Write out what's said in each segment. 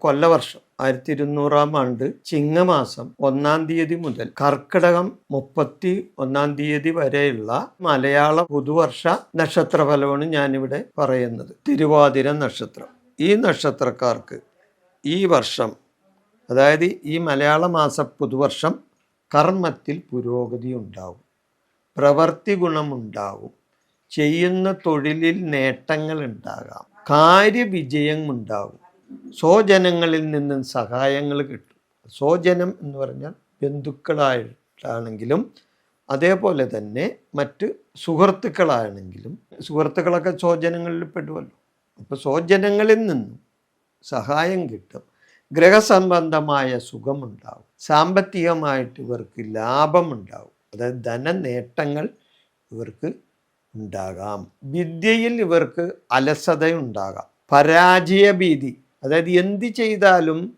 കൊല്ലവർഷം ആയിരത്തി ഇരുന്നൂറാം ആണ്ട് ചിങ്ങമാസം ഒന്നാം തീയതി മുതൽ കർക്കിടകം മുപ്പത്തി ഒന്നാം തീയതി വരെയുള്ള മലയാള പുതുവർഷ നക്ഷത്രഫലമാണ് ഞാനിവിടെ പറയുന്നത്. തിരുവാതിര നക്ഷത്രം. ഈ നക്ഷത്രക്കാർക്ക് ഈ വർഷം അതായത് ഈ മലയാള മാസ പുതുവർഷം കർമ്മത്തിൽ പുരോഗതി ഉണ്ടാവും. പ്രവർത്തി ഗുണമുണ്ടാവും. ചെയ്യുന്ന തൊഴിലിൽ നേട്ടങ്ങൾ ഉണ്ടാകാം. കാര്യവിജയം ഉണ്ടാകും സ്വജനങ്ങളിൽ നിന്നും സഹായങ്ങൾ കിട്ടും. സ്വജനം എന്ന് പറഞ്ഞാൽ ബന്ധുക്കളായിട്ടാണെങ്കിലും അതേപോലെ തന്നെ മറ്റ് സുഹൃത്തുക്കളാണെങ്കിലും സുഹൃത്തുക്കളൊക്കെ സ്വജനങ്ങളിൽ പെടുമല്ലോ അപ്പോൾ സ്വജനങ്ങളിൽ നിന്നും സഹായം കിട്ടും. ഗ്രഹസംബന്ധമായ സുഖമുണ്ടാവും. സാമ്പത്തികമായിട്ട് ഇവർക്ക് ലാഭമുണ്ടാവും. അതായത് ധനനേട്ടങ്ങൾ ഇവർക്ക് ഉണ്ടാകാം. വിദ്യയിൽ ഇവർക്ക് അലസതയുണ്ടാകാം. പരാജയ ഭീതി അതായത് എന്ത് ചെയ്താലും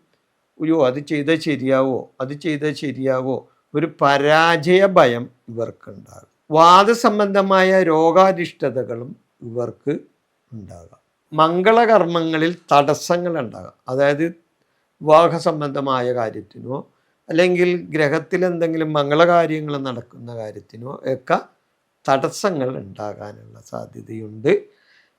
അയ്യോ അത് ചെയ്താൽ ശരിയാവോ? അത് ചെയ്താൽ ശരിയാവോ? ഒരു പരാജയ ഭയം ഇവർക്കുണ്ടാകും. വാദസംബന്ധമായ രോഗാധിഷ്ഠതകളും ഇവർക്ക് ഉണ്ടാകാം. മംഗളകർമ്മങ്ങളിൽ തടസ്സങ്ങൾ ഉണ്ടാകാം. അതായത് വിവാഹ സംബന്ധമായ കാര്യത്തിനോ അല്ലെങ്കിൽ ഗ്രഹത്തിൽ എന്തെങ്കിലും മംഗളകാര്യങ്ങൾ നടക്കുന്ന കാര്യത്തിനോ ഒക്കെ തടസ്സങ്ങൾ ഉണ്ടാകാനുള്ള സാധ്യതയുണ്ട്.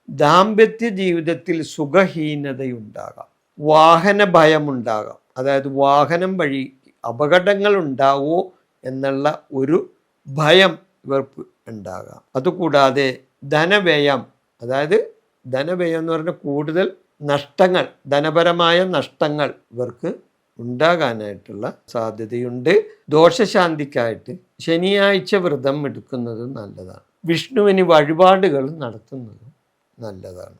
ദാമ്പത്യ ജീവിതത്തിൽ സുഖഹീനതയുണ്ടാകാം. വാഹന ഭയമുണ്ടാകാം. അതായത് വാഹനം വഴി അപകടങ്ങൾ ഉണ്ടാവോ എന്നുള്ള ഒരു ഭയം ഇവർക്ക് ഉണ്ടാകാം. അതുകൂടാതെ ധനവ്യയം അതായത് ധനവ്യയം എന്ന് പറഞ്ഞാൽ കൂടുതൽ നഷ്ടങ്ങൾ ധനപരമായ നഷ്ടങ്ങൾ ഇവർക്ക് ഉണ്ടാകാനായിട്ടുള്ള സാധ്യതയുണ്ട്. ദോഷശാന്തിക്കായിട്ട് ശനിയാഴ്ച വ്രതം എടുക്കുന്നത് നല്ലതാണ്. വിഷ്ണുവിന് വഴിപാടുകൾ നടത്തുന്നത് നല്ലതാണ്.